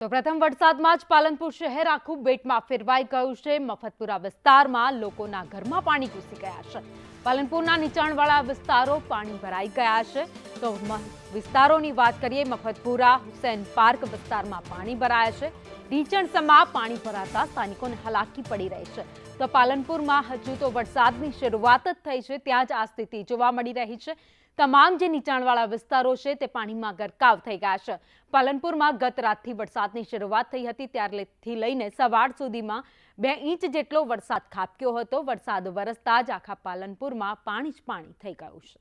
તો પ્રથમ વરસાદમાં જ પાલનપુર શહેર આખું બેટમાં ફેરવાઈ ગયું છે. મફતપુરા વિસ્તારમાં લોકોના ઘરમાં પાણી ઘૂસી ગયા છે. પાલનપુરના નીચાણવાળા વિસ્તારો પાણી ભરાઈ ગયા છે. તો વિસ્તારોની વાત કરીએ, મફતપુરા, હુસેન પાર્ક વિસ્તારમાં પાણી ભરાયા છે. ઢીંચણસમાં પાણી ભરાતા સ્થાનિકોને હાલાકી પડી રહી છે. તો પાલનપુરમાં હજુ તો વરસાદની શરૂઆત જ થઈ છે. ત્યાં જ આ સ્થિતિ જોવા મળી રહી છે. તમામ જે નીચાણવાળા વિસ્તારો છે તે પાણીમાં ગરકાવ થઈ ગયા છે. પાલનપુરમાં ગત રાતથી વરસાદની શરૂઆત થઈ હતી. ત્યારથી લઈને સવાર સુધીમાં બે ઇંચ જેટલો વરસાદ ખાબક્યો હતો. વરસાદ વરસતા જ આખા પાલનપુરમાં પાણી જ પાણી થઈ ગયું છે.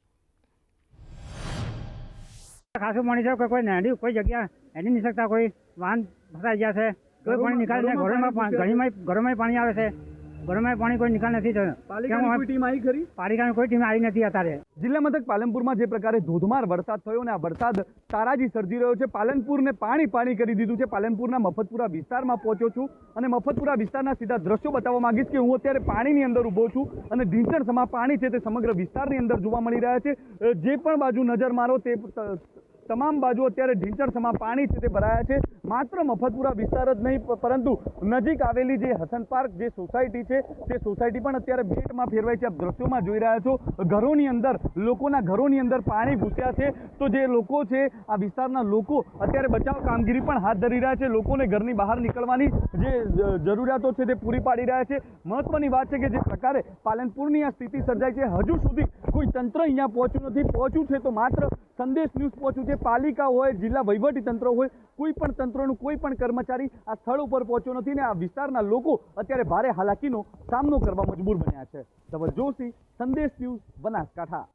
ખાસું પાણી છે કોઈ કોઈ નેડી કોઈ જગ્યા હેડી નહીં શકતા કોઈ વાહન ફસાઈ ગયા છે કોઈ પાણી નીકળે છે ઘરોમાં ઘણીમાં ઘરોમાં પાણી આવે છે. ઘરોમાં પાણી કોઈ નિકાલ નથી થયો. પાલિકાની ટીમ આવી ખરી? પાલિકાની કોઈ ટીમ આવી નથી અત્યારે. જિલ્લા મથક પાલનપુરમાં જે પ્રકારે ધોધમાર વરસાદ થયો ને આ વરસાદ તારાજી સર્જી રહ્યો છે. પાલનપુરને પાણી પાણી કરી દીધું છે. પાલનપુરના મફતપુરા વિસ્તારમાં પહોંચ્યો છું અને મફતપુરા વિસ્તારના સીધા દ્રશ્યો બતાવવા માંગીશ કે હું અત્યારે પાણીની અંદર ઊભો છું અને ઢીંચણ સમા પાણી છે તે સમગ્ર વિસ્તારની અંદર જોવા મળી રહ્યા છે. જે પણ બાજુ નજર મારો તે તમામ બાજુ અત્યારે ઢીંચણ સમા પાણી છે તે ભરાયા છે. માત્ર મફતપુરા વિસ્તાર જ નહીં પરંતુ નજીક આવેલી જે હસન પાર્ક, જે સોસાયટી છે, તે સોસાયટી પણ અત્યારે બેટમાં ફેરવાઈ છે. આપ દ્રશ્યોમાં જોઈ રહ્યા છો, ઘરોની અંદર, લોકોના ઘરોની અંદર પાણી ઘૂસ્યા છે. તો જે લોકો છે, આ વિસ્તારના લોકો અત્યારે બચાવ કામગીરી પણ હાથ ધરી રહ્યા છે. લોકોને ઘરની બહાર નીકળવાની જે જરૂરિયાતો છે તે પૂરી પાડી રહ્યા છે. મહત્વની વાત છે કે જે પ્રકારે પાલનપુરની આ સ્થિતિ સર્જાઈ છે, હજુ સુધી કોઈ તંત્ર અહીંયા પહોંચ્યું નથી. પહોંચ્યું છે તો માત્ર સંદેશ ન્યૂઝ પહોંચ્યું છે. પાલિકા હોય, જિલ્લા વહીવટી તંત્ર હોય, કોઈ પણ તંત્રનું કોઈ પણ કર્મચારી આ સ્થળ ઉપર પહોંચ્યો નથી ને આ વિસ્તારના લોકો અત્યારે ભારે હાલાકીનો સામનો કરવા મજબૂર બન્યા છે. ધવલ જોશી, સંદેશ ન્યૂઝ બનાસકાંઠા.